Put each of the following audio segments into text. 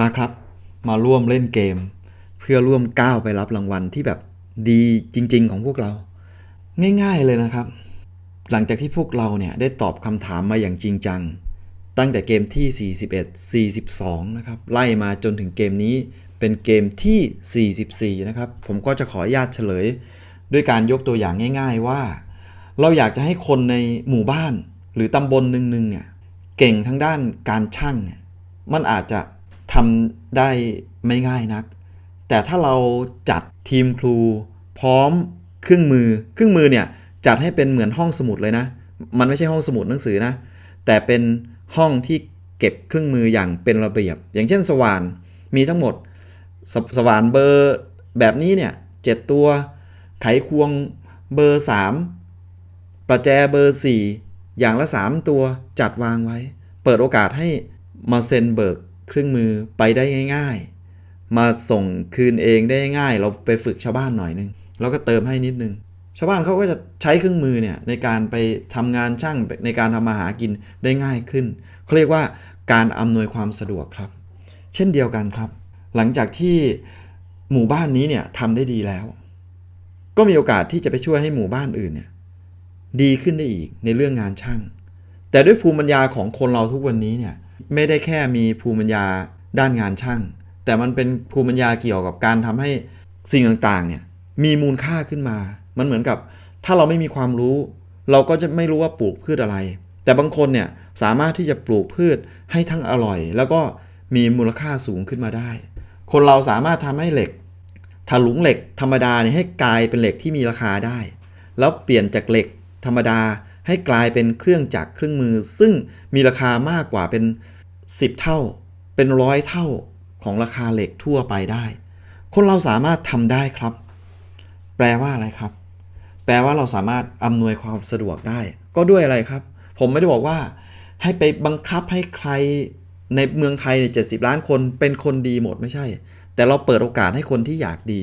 มาครับ มาร่วมเล่นเกม เพื่อร่วมก้าวไปรับรางวัลที่แบบดีจริง ๆ ของพวกเรา ง่ายๆเลยนะครับ หลังจากที่พวกเราเนี่ยได้ตอบคำถามมาอย่างจริงจัง ตั้งแต่เกมที่ 41 42 นะครับ ไล่มาจนถึงเกมนี้เป็นเกมที่ 44 นะครับ ผมก็จะขออนุญาตเฉลย ด้วยการยกตัวอย่างง่าย ๆว่า เราอยากจะให้คนในหมู่บ้าน หรือตำบลหนึ่งๆเนี่ยเก่งทั้งด้านการช่างเนี่ยมันอาจจะ ทำได้ไม่ง่ายนัก แต่ถ้าเราจัดทีมครู พร้อมเครื่องมือ เครื่องมือเนี่ยจัดให้เป็นเหมือนห้องสมุดเลยนะ มันไม่ใช่ห้องสมุดหนังสือนะ แต่เป็นห้องที่เก็บเครื่องมืออย่างเป็นระเบียบ อย่างเช่นสว่านมีทั้งหมดสสว่านเบอร์แบบนี้เนี่ยเจ็ดตัว ไขควงเบอร์ 3 ประแจเบอร์ 4 อย่างละ 3 ตัวจัดวางไว้ เปิดโอกาสให้มาเซ็นเบิก เครื่องมือไปได้ง่าย ๆ มาส่งคืนเองได้ง่าย เราไปฝึกชาวบ้านหน่อยนึงแล้วก็เติมให้นิดนึง ชาวบ้านเขาก็จะใช้เครื่องมือเนี่ยในการไปทำงานช่างในการทำมาหากินได้ง่ายขึ้นเขาเรียกว่าการอำนวยความสะดวกครับ เช่นเดียวกันครับ หลังจากที่หมู่บ้านนี้เนี่ยทำได้ดีแล้ว ก็มีโอกาสที่จะไปช่วยให้หมู่บ้านอื่นเนี่ยดีขึ้นได้อีกในเรื่องงานช่าง แต่ด้วยภูมิปัญญาของคนเราทุกวันนี้เนี่ย ไม่ได้แค่มีภูมิปัญญาด้านงานช่าง แต่มันเป็นภูมิปัญญาเกี่ยวกับการทำให้สิ่งต่างๆเนี่ยมีมูลค่าขึ้นมา มันเหมือนกับถ้าเราไม่มีความรู้ เราก็จะไม่รู้ว่าปลูกพืชอะไร แต่บางคนเนี่ยสามารถที่จะปลูกพืชให้ทั้งอร่อย แล้วก็มีมูลค่าสูงขึ้นมาได้ คนเราสามารถทำให้เหล็กถลุงเหล็กธรรมดาเนี่ยให้กลายเป็นเหล็กที่มีราคาได้ แล้วเปลี่ยนจากเหล็กธรรมดา ให้กลายเป็นเครื่องจักรเครื่องมือ ซึ่งมีราคามากกว่าเป็น 10 เท่า เป็นร้อยเท่าของราคาเหล็กทั่วไปได้ คนเราสามารถทำได้ครับ แปลว่าอะไรครับ แปลว่าเราสามารถอำนวยความสะดวกได้ ก็ด้วยอะไรครับ ผมไม่ได้บอกว่าให้ไปบังคับให้ใครในเมืองไทยเนี่ยเจ็ล้านคนเป็นคนดีหมดไม่ใช่ แต่เราเปิดโอกาสให้คนที่อยากดี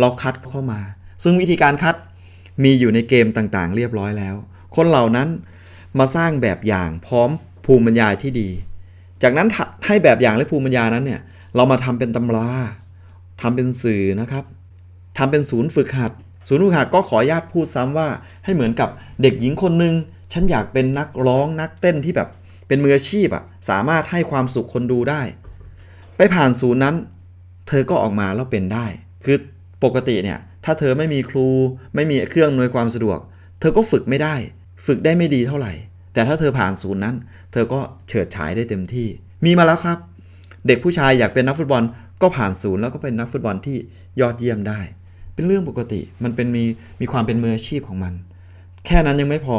เราคัดเข้ามา ซึ่งวิธีการคัดมีอยู่ในเกมต่างๆ เรียบร้อยแล้ว คนเหล่านั้นมาสร้างแบบอย่างพร้อมภูมิปัญญาที่ดี จากนั้นให้แบบอย่างและภูมิปัญญานั้นเนี่ยเรามาทำเป็นตำราทำเป็นสื่อนะครับทำเป็นศูนย์ฝึกหัด ศูนย์ฝึกหัดก็ขออนุญาตพูดซ้ำว่า ให้เหมือนกับเด็กหญิงคนหนึ่งฉันอยากเป็นนักร้องนักเต้นที่แบบเป็นมืออาชีพอะสามารถให้ความสุขคนดูได้ ไปผ่านศูนย์นั้น เธอก็ออกมาแล้วเป็นได้ คือปกติเนี่ยถ้าเธอไม่มีครูไม่มีเครื่องอำนวยความสะดวก เธอก็ฝึกไม่ได้ ฝึกได้ไม่ดีเท่าไหร่ แต่ถ้าเธอผ่านศูนย์นั้น เธอก็เฉิดฉายได้เต็มที่ มีมาแล้วครับ เด็กผู้ชายอยากเป็นนักฟุตบอล ก็ผ่านศูนย์แล้วก็เป็นนักฟุตบอลที่ยอดเยี่ยมได้ เป็นเรื่องปกติ มันเป็นมีมีความเป็นมืออาชีพของมัน แค่นั้นยังไม่พอ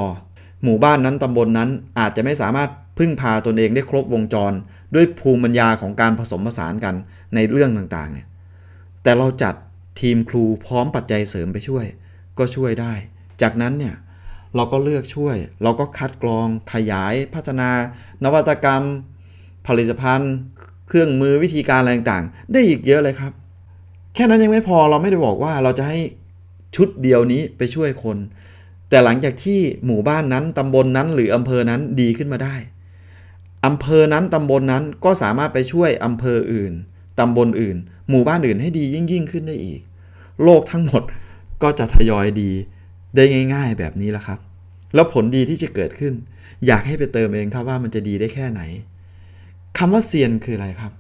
หมู่บ้านนั้นตำบลนนั้นอาจจะไม่สามารถพึ่งพาตนเองได้ครบวงจร ด้วยภูมิปัญญาของการผสมผสานกันในเรื่องต่างๆเนี่ยแต่เราจัดทีมครูพร้อมปัจจัยเสริมไปช่วย ก็ช่วยได้ จากนั้นเนี่ย เราก็เลือกช่วย เราก็คัดกรองขยายพัฒนา นวัตกรรม ผลิตภัณฑ์ เครื่องมือวิธีการอะไรต่างๆ ได้อีกเยอะเลยครับ แค่นั้นยังไม่พอเราไม่ได้บอกว่าเราจะให้ชุดเดียวนี้ไปช่วยคน แต่หลังจากที่หมู่บ้านนั้นตำบลนนั้น หรืออำเภอนั้นดีขึ้นมาได้อำเภอนั้นตำบลนนั้นก็สามารถไปช่วยอำเภออื่นตำบลอื่น หมู่บ้านอื่นให้ดียิ่งยิ่งขึ้นได้อีก โลกทั้งหมดก็จะทยอยดี ได้ง่าย ๆ แบบนี้แหละครับ แล้วผลดีที่จะเกิดขึ้น อยากให้ไปเติมเองครับว่ามันจะดีได้แค่ไหนคำว่าเซียนคืออะไรครับ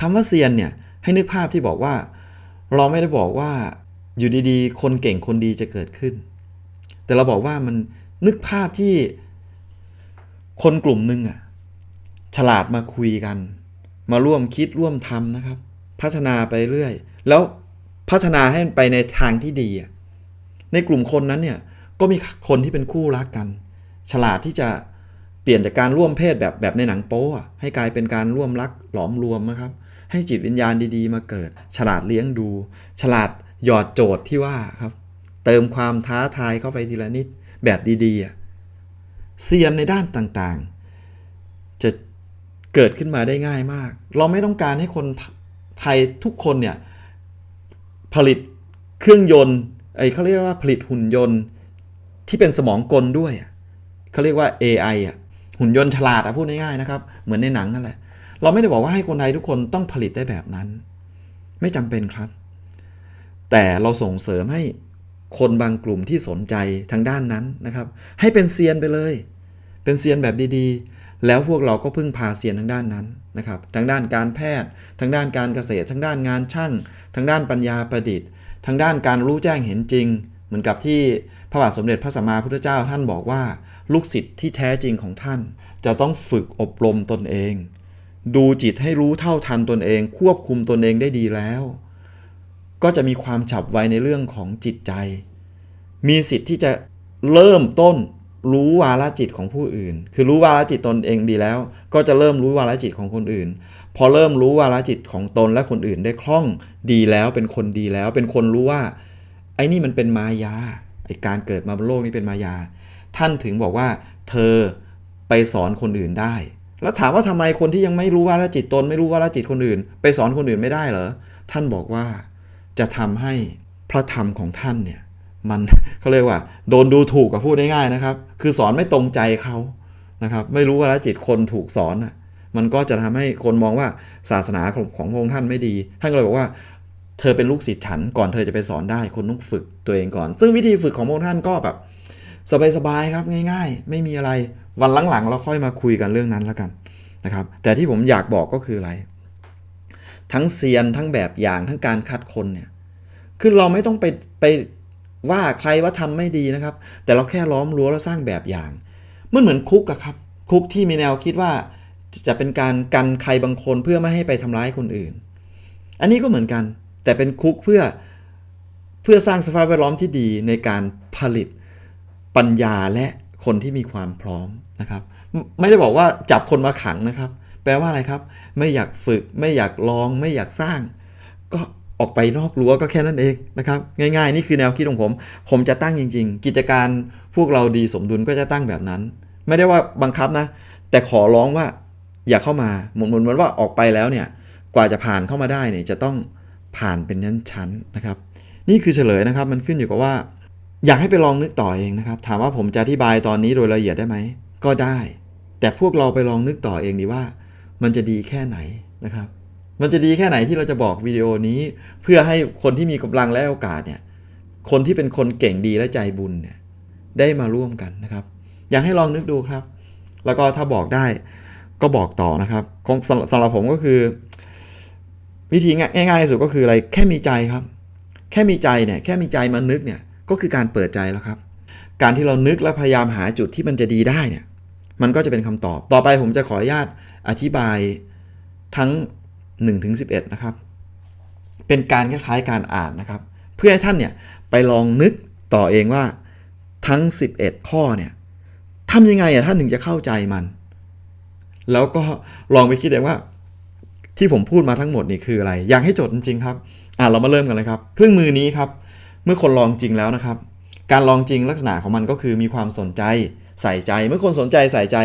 คำว่าเซียนเนี่ยให้นึกภาพที่บอกว่า เราไม่ได้บอกว่าอยู่ดีๆ คนเก่งคนดีจะเกิดขึ้น แต่เราบอกว่ามันนึกภาพที่คนกลุ่มหนึ่งอะฉลาดมาคุยกัน มาร่วมคิดร่วมทำนะครับ พัฒนาไปเรื่อย แล้วพัฒนาให้ไปในทางที่ดีอะ ในกลุ่มคนนั้นเนี่ยก็มีคนที่เป็นคู่รักกัน ฉลาดที่จะเปลี่ยนจากการร่วมเพศแบบแบบในหนังโป๊ะให้กลายเป็นการร่วมรักหลอมรวมนะครับ ให้จิตวิญญาณดีๆ มาเกิด ฉลาดเลี้ยงดู ฉลาดหยอดโจทย์ที่ว่าครับ เติมความท้าทายเข้าไปทีละนิดแบบดีๆเซียนในด้านต่างๆ จะเกิดขึ้นมาได้ง่ายมาก เราไม่ต้องการให้คนไทยทุกคนเนี่ยผลิตเครื่องยนต์ ไอ้เขาเรียกว่าผลิตหุ่นยนต์ที่เป็นสมองกลด้วยเขาเรียกว่า AI อะหุ่นยนต์ฉลาดอะพูดง่ายๆนะครับ เหมือนในหนังนั่นแหละเราไม่ได้บอกว่าให้คนไทยทุกคนต้องผลิตได้แบบนั้น ไม่จำเป็นครับ แต่เราส่งเสริมให้คนบางกลุ่มที่สนใจทางด้านนั้นนะครับ ให้เป็นเซียนไปเลย เป็นเซียนแบบดีๆ แล้วพวกเราก็พึ่งพาเซียนทางด้านนั้นนะครับทางด้านการแพทย์ ทางด้านการเกษตร ทางด้านงานช่าง ทางด้านปัญญาประดิษฐ์ ทางด้านการรู้แจ้งเห็นจริง เหมือนกับที่พระบาทสมเด็จพระสัมมาพุทธเจ้าท่านบอกว่า ลูกศิษย์ที่แท้จริงของท่าน จะต้องฝึกอบรมตนเอง ดูจิตให้รู้เท่าทันตนเอง ควบคุมตนเองได้ดีแล้ว ก็จะมีความฉับไวในเรื่องของจิตใจ มีสิทธิ์ที่จะเริ่มต้นรู้วาลจิตของผู้อื่น คือรู้วาลจิตตนเองดีแล้ว ก็จะเริ่มรู้วาลจิตของคนอื่น พอเริ่มรู้วาลจิตของตนและคนอื่นได้คล่องดีแล้วเป็นคนดีแล้ว เป็นคนรู้ว่า ไอ้นี่มันเป็นมายาไอ้การเกิดมาบนโลกนี้เป็นมายา ท่านถึงบอกว่า เธอไปสอนคนอื่นได้ แล้วถามว่าทำไมคนที่ยังไม่รู้ว่าละจิตตน ไม่รู้ว่าละจิตคนอื่น ไปสอนคนอื่นไม่ได้เหรอท่านบอกว่าจะทำให้พระธรรมของท่านเนี่ยมันเขาเรียกว่า โดนดูถูกกับพูดง่ายๆนะครับ คือสอนไม่ตรงใจเขานะครับ ไม่รู้ว่าละจิตคนถูกสอนอะ มันก็จะทำให้คนมองว่าศาสนาของพระองค์ท่านไม่ดี ท่านก็เลยบอกว่าเธอเป็นลูกศิษย์ฉันก่อนเธอจะไปสอนได้คนต้องฝึกตัวเองก่อน ซึ่งวิธีฝึกของพระองค์ท่านก็แบบสบายๆครับง่าย ๆ ไม่มีอะไรวันหลังๆ เราค่อยมาคุยกันเรื่องนั้นแล้วกันนะครับ แต่ที่ผมอยากบอกก็คืออะไร ทั้งเซียนทั้งแบบอย่างทั้งการคัดคนเนี่ยคือเราไม่ต้องไปไปว่าใครว่าทำไม่ดีนะครับ แต่เราแค่ล้อมรั้วแล้วสร้างแบบอย่าง มันเหมือนคุกอะครับ คุกที่มีแนวคิดว่า จะเป็นการกันใครบางคนเพื่อไม่ให้ไปทำร้ายคนอื่น อันนี้ก็เหมือนกัน แต่เป็นคุกเพื่อเพื่อสร้างสภาพแวดล้อมที่ดีในการผลิตปัญญาและคนที่มีความพร้อมนะครับ ไม่ได้บอกว่าจับคนมาขังนะครับ แปลว่าอะไรครับ ไม่อยากฝึก ไม่อยากลอง ไม่อยากสร้าง ก็ออกไปนอกรั้วก็แค่นั้นเองนะครับ ง่ายๆ นี่คือแนวคิดของผม ผมจะตั้งจริง ๆ กิจการพวกเราดีสมดุลก็จะตั้งแบบนั้น ไม่ได้ว่าบังคับนะ แต่ขอร้องว่า อย่าเข้ามาหมือนเหมือนว่าออกไปแล้วเนี่ยกว่าจะผ่านเข้ามาได้เนี่ยจะต้องผ่านเป็นชั้นๆนะครับ นี่คือเฉลยนะครับมันขึ้นอยู่กับว่า อยากให้ไปลองนึกต่อเองนะครับ ถามว่าผมจะอธิบายตอนนี้โดยละเอียดได้ไหมก็ได้ แต่พวกเราไปลองนึกต่อเองดีว่า มันจะดีแค่ไหนนะครับ มันจะดีแค่ไหนที่เราจะบอกวิดีโอนี้ เพื่อให้คนที่มีกำลังและโอกาสเนี่ยคนที่เป็นคนเก่งดีและใจบุญเนี่ยได้มาร่วมกันนะครับ อยากให้ลองนึกดูครับ แล้วก็ถ้าบอกได้ ก็บอกต่อนะครับของสำหรับผมก็คือ วิธีง่ายๆสุดก็คืออะไรแค่มีใจครับ แค่มีใจเนี่ยแค่มีใจมานึกเนี่ยก็คือการเปิดใจแล้วครับ การที่เรานึกและพยายามหาจุดที่มันจะดีได้เนี่ยมันก็จะเป็นคำตอบ ต่อไปผมจะขออนุญาตอธิบายทั้ง1ถึง11 นะครับ เป็นการคล้ายๆการอ่านนะครับ เพื่อให้ท่านเนี่ยไปลองนึกต่อเองว่าทั้ง 11 ข้อเนี่ยทำยังไงอะท่านถึงจะเข้าใจมัน แล้วก็ลองไปคิดเองว่า ที่ผมพูดมาทั้งหมดนี่คืออะไร อยากให้จดจริงๆครับอะเรามาเริ่มกันเลยครับ เครื่องมือนี้ครับ เมื่อคนลองจริงแล้วนะครับ การลองจริงลักษณะของมันก็คือมีความสนใจใส่ใจ เมื่อคนสนใจใส่ใจ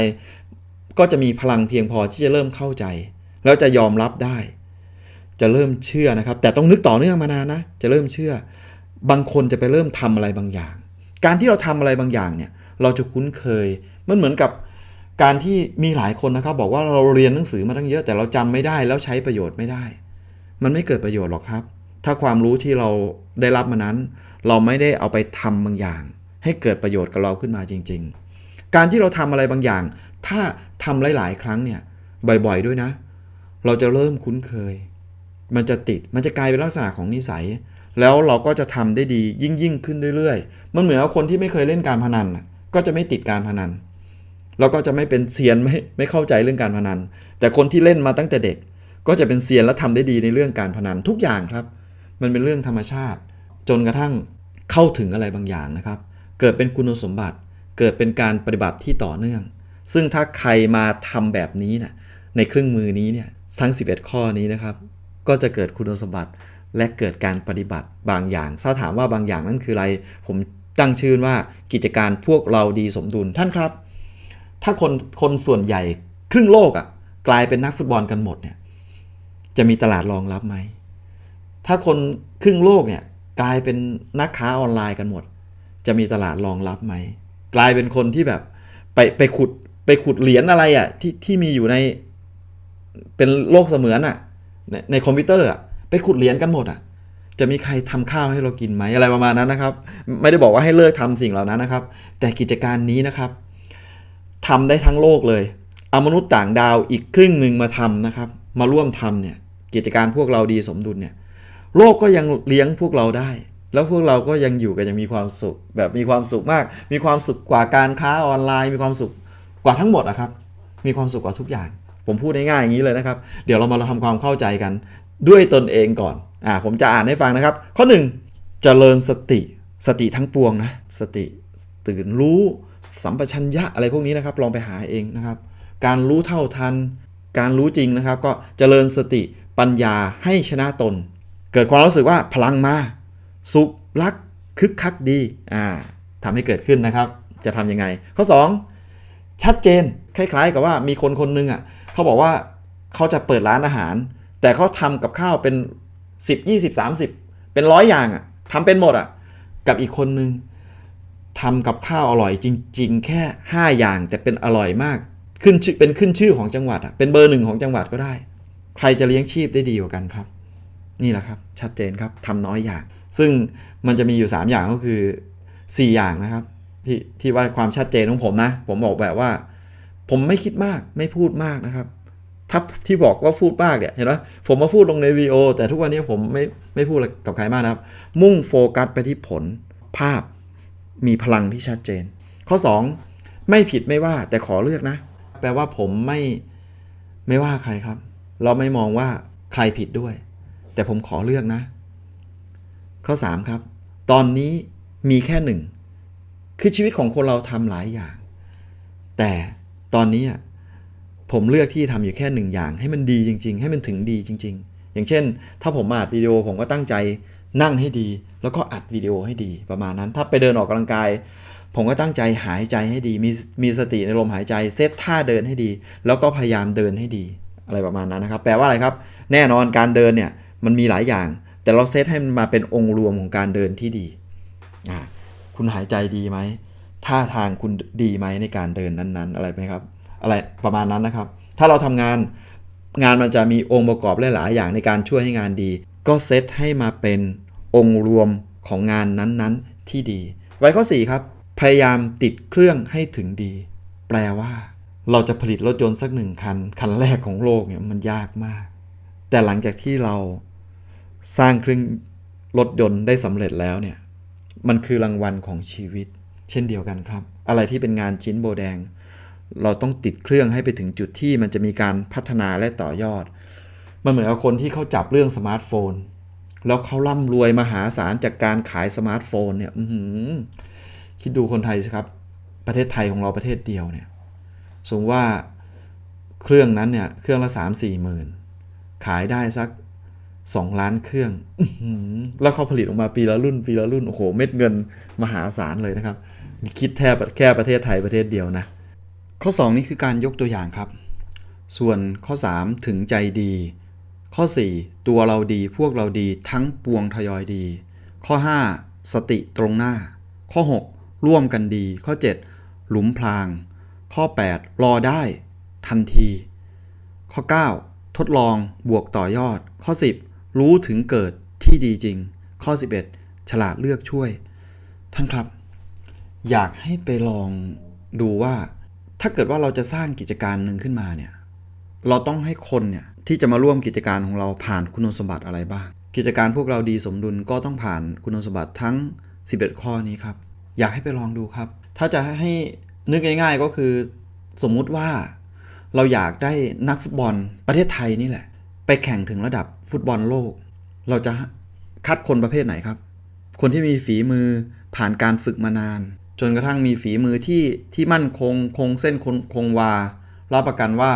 ก็จะมีพลังเพียงพอที่จะเริ่มเข้าใจ แล้วจะยอมรับได้ จะเริ่มเชื่อนะครับ แต่ต้องนึกต่อเนื่องมานานนะ จะเริ่มเชื่อ บางคนจะไปเริ่มทำอะไรบางอย่าง การที่เราทำอะไรบางอย่างเนี่ย เราจะคุ้นเคย มันเหมือนกับ การที่มีหลายคนนะครับ บอกว่าเราเรียนหนังสือมาตั้งเยอะ แต่เราจำไม่ได้แล้วใช้ประโยชน์ไม่ได้ มันไม่เกิดประโยชน์หรอกครับ ถ้าความรู้ที่เราได้รับมานั้น เราไม่ได้เอาไปทำบางอย่าง ให้เกิดประโยชน์กับเราขึ้นมาจริง ๆ การที่เราทำอะไรบางอย่าง ถ้าทำหลาย ๆ ครั้งเนี่ยบ่อยๆ ด้วยนะ เราจะเริ่มคุ้นเคย มันจะติดมันจะกลายเป็นลักษณะของนิสัย แล้วเราก็จะทำได้ดียิ่งยิ่งขึ้นเรื่อยๆ มันเหมือนกับคนที่ไม่เคยเล่นการพนันก็จะไม่ติดการพนัน แล้วก็จะไม่เป็นเซียนไม่ไม่เข้าใจเรื่องการพนัน แต่คนที่เล่นมาตั้งแต่เด็ก ก็จะเป็นเซียนและทำได้ดีในเรื่องการพนันทุกอย่างครับ มันเป็นเรื่องธรรมชาติ จนกระทั่งเข้าถึงอะไรบางอย่างนะครับ เกิดเป็นคุณสมบัติ เกิดเป็นการปฏิบัติที่ต่อเนื่อง ซึ่งถ้าใครมาทำแบบนี้นะในเครื่องมือนี้เนี่ยทั้ง 11 ข้อนี้นะครับ ก็จะเกิดคุณสมบัติและเกิดการปฏิบัติบางอย่าง ถ้าถามว่าบางอย่างนั้นคืออะไร ผมตั้งชื่อว่ากิจการพวกเราดีสมดุลท่านครับ ถ้าคนคนส่วนใหญ่ครึ่งโลกอะ่ะกลายเป็นนักฟุตบอลกันหมดเนี่ยจะมีตลาดรองรับไหม ถ้าคนครึ่งโลกเนี่ยกลายเป็นนักค้าออนไลน์กันหมด จะมีตลาดรองรับไหม กลายเป็นคนที่แบบไปไปขุดไปขุดเหรียญอะไรอะ่ะที่ที่มีอยู่ในเป็นโลกเสมือนอะในในคอมพิวเตอร์อะไปขุดเหรียญกันหมดอะจะมีใครทำข้าวให้เรากินไหมอะไรประมาณนั้นนะครับ ไม่ได้บอกว่าให้เลิกทำสิ่งเหล่านั้นนะครับ แต่กิจการนี้นะครับ ทำได้ทั้งโลกเลยเอามนุษย์ต่างดาวอีกครึ่งหนึ่งมาทำนะครับ มาร่วมทำเนี่ยกิจการพวกเราดีสมดุลเนี่ยโลกก็ยังเลี้ยงพวกเราได้ แล้วพวกเราก็ยังอยู่กันยังมีความสุข แบบมีความสุขมาก มีความสุขกว่าการค้าออนไลน์ มีความสุขกว่าทั้งหมดอะครับ มีความสุขกว่าทุกอย่าง ผมพูดง่ายๆอย่างนี้เลยนะครับ เดี๋ยวเรามาทำความเข้าใจกันด้วยตนเองก่อนอ่าผมจะอ่านให้ฟังนะครับ ข้อหนึ่งเจริญสติสติทั้งปวงนะสติ ตื่นรู้สัมปชัญญะอะไรพวกนี้นะครับ ลองไปหาเองนะครับ การรู้เท่าทัน การรู้จริงนะครับ ก็เจริญสติปัญญาให้ชนะตน เกิดความรู้สึกว่าพลังมา สุขรักคึกคักดีอ่าทำให้เกิดขึ้นนะครับ จะทำยังไง ข้อ 2 ชัดเจนคล้ายๆ กับว่ามีคนคนหนึงอะเขาบอกว่าเขาจะเปิดร้านอาหาร แต่เขาทำกับข้าวเป็น 10 20 30 เป็นร้อยอย่างอะทำเป็นหมดอะกับอีกคนนึง ทำกับข้าวอร่อยจริง ๆ แค่ 5 อย่างแต่เป็นอร่อยมาก ขึ้นชื่อเป็นขึ้นชื่อของจังหวัดอะเป็นเบอร์หนึ่งของจังหวัดก็ได้ ใครจะเลี้ยงชีพได้ดีกว่ากันครับ นี่แหละครับ ชัดเจนครับทำน้อยอย่าง ซึ่งมันจะมีอยู่ 3 อย่างก็คือ 4 อย่างนะครับ ที่ที่ว่าความชัดเจนของผมนะ ผมบอกแบบว่า ผมไม่คิดมากไม่พูดมากนะครับถ้าที่บอกว่าพูดมากเนี่ยเห็นไหมผมมาพูดลงในวีดีโอแต่ทุกวันนี้ผมไม่ไม่พูดกับใครมากนะครับ มุ่งโฟกัสไปที่ผลภาพ มีพลังที่ชัดเจน ข้อ 2 ไม่ผิดไม่ว่าแต่ขอเลือกนะ แปลว่าผมไม่ไม่ว่าใครครับ เราไม่มองว่าใครผิดด้วย แต่ผมขอเลือกนะ ข้อ 3 ครับ ตอนนี้มีแค่หนึ่งคือชีวิตของคนเราทำหลายอย่าง แต่ตอนนี้ผมเลือกที่ทำอยู่แค่หนึ่งอย่าง ให้มันดีจริง ๆ ให้มันถึงดีจริง ๆ อย่างเช่น ถ้าผมมาอัดวิดีโอผมก็ตั้งใจ นั่งให้ดี แล้วก็อัดวิดีโอให้ดีประมาณนั้น ถ้าไปเดินออกกำลังกาย ผมก็ตั้งใจหายใจให้ดี มีมีสติในลมหายใจ เซตท่าเดินให้ดี แล้วก็พยายามเดินให้ดี อะไรประมาณนั้นนะครับ แปลว่าอะไรครับ แน่นอนการเดินเนี่ยมันมีหลายอย่าง แต่เราเซตให้มันมาเป็นองค์รวมของการเดินที่ดีอ่าคุณหายใจดีไหมท่าทางคุณดีไหมในการเดินนั้นๆ อะไรไหมครับ อะไรประมาณนั้นนะครับ ถ้าเราทำงานงานมันจะมีองค์ประกอบหลายๆอย่างในการช่วยให้งานดี ก็เซตให้มาเป็นองค์รวมของงานนั้นๆที่ดี ไว้ข้อ 4 ครับ พยายามติดเครื่องให้ถึงดี แปลว่าเราจะผลิตรถยนต์สักหนึ่งคัน คันแรกของโลกเนี่ยมันยากมาก แต่หลังจากที่เราสร้างเครื่องรถยนต์ได้สำเร็จแล้วเนี่ยมันคือรางวัลของชีวิต เช่นเดียวกันครับ อะไรที่เป็นงานชิ้นโบแดง เราต้องติดเครื่องให้ไปถึงจุดที่มันจะมีการพัฒนาและต่อยอด มันเหมือนกับคนที่เขาจับเรื่องสมาร์ทโฟน แล้วเขาร่ำรวยมหาศาลจากการขายสมาร์ทโฟนเนี่ยคิดดูคนไทยสิครับ ประเทศไทยของเราประเทศเดียวเนี่ยสมมติว่าเครื่องนั้นเนี่ยเครื่องละสามสี่หมื่นขายได้สักสองล้านเครื่องอแล้วเขาผลิตออกมาปีละรุ่นปีละรุ่น โอ้โห เม็ดเงินมหาศาลเลยนะครับ คิดแทบแค่ประเทศไทยประเทศเดียวนะ ข้อ 2 นี่คือการยกตัวอย่างครับ ส่วนข้อ 3 ถึงใจดี ข้อ 4 ตัวเราดีพวกเราดีทั้งปวงทยอยดี ข้อ 5 สติตรงหน้า ข้อ 6 ร่วมกันดี ข้อ 7 หลุมพราง ข้อ 8 รอได้ ทันที ข้อ 9 ทดลองบวกต่อยอด ข้อ 10 รู้ถึงเกิดที่ดีจริง ข้อ 11 ฉลาดเลือกช่วย ท่านครับ อยากให้ไปลองดูว่า ถ้าเกิดว่าเราจะสร้างกิจการหนึ่งขึ้นมาเนี่ยเราต้องให้คนเนี่ย ที่จะมาร่วมกิจการของเราผ่านคุณสมบัติอะไรบ้าง กิจการพวกเราดีสมดุลก็ต้องผ่านคุณสมบัติทั้ง 11 ข้อนี้ครับ อยากให้ไปลองดูครับ ถ้าจะให้นึกง่าย ๆก็คือสมมุติว่าเราอยากได้นักฟุตบอลประเทศไทยนี่แหละ ไปแข่งถึงระดับฟุตบอลโลก เราจะคัดคนประเภทไหนครับ คนที่มีฝีมือผ่านการฝึกมานาน จนกระทั่งมีฝีมือที่ที่มั่นคง คงเส้นคงคงวารับประกันว่า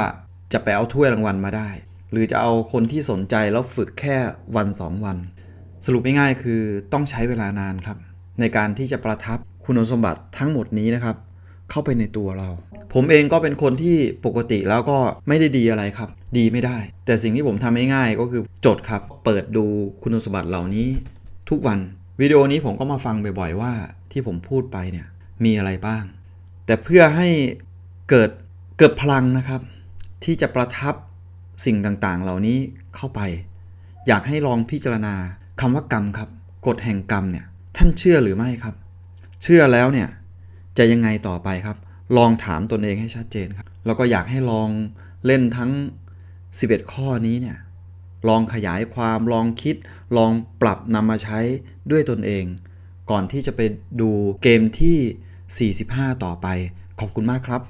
จะไปเอาถ้วยรางวัลมาได้ หรือจะเอาคนที่สนใจแล้วฝึกแค่วันสองวัน สรุปง่ายๆคือต้องใช้เวลานานครับ ในการที่จะประทับคุณสมบัติทั้งหมดนี้นะครับ เข้าไปในตัวเรา ผมเองก็เป็นคนที่ปกติแล้วก็ไม่ได้ดีอะไรครับ ดีไม่ได้ แต่สิ่งที่ผมทำง่ายๆก็คือจดครับ เปิดดูคุณสมบัติเหล่านี้ ทุกวันวิดีโอนี้ผมก็มาฟังบ่อยๆว่าที่ผมพูดไปเนี่ยมีอะไรบ้าง แต่เพื่อให้เกิดเกิดพลังนะครับ ที่จะประทับ สิ่งต่างๆ เหล่านี้เข้าไป อยากให้ลองพิจารณาคำว่ากรรมครับกฎแห่งกรรมเนี่ยท่านเชื่อหรือไม่ครับ เชื่อแล้วเนี่ยจะยังไงต่อไปครับ ลองถามตนเองให้ชัดเจนครับแล้วก็อยากให้ลองเล่นทั้ง 11 ข้อนี้เนี่ยลองขยายความลองคิด ลองปรับนำมาใช้ด้วยตนเอง ก่อนที่จะไปดูเกมที่ 45 ต่อไป ขอบคุณมากครับ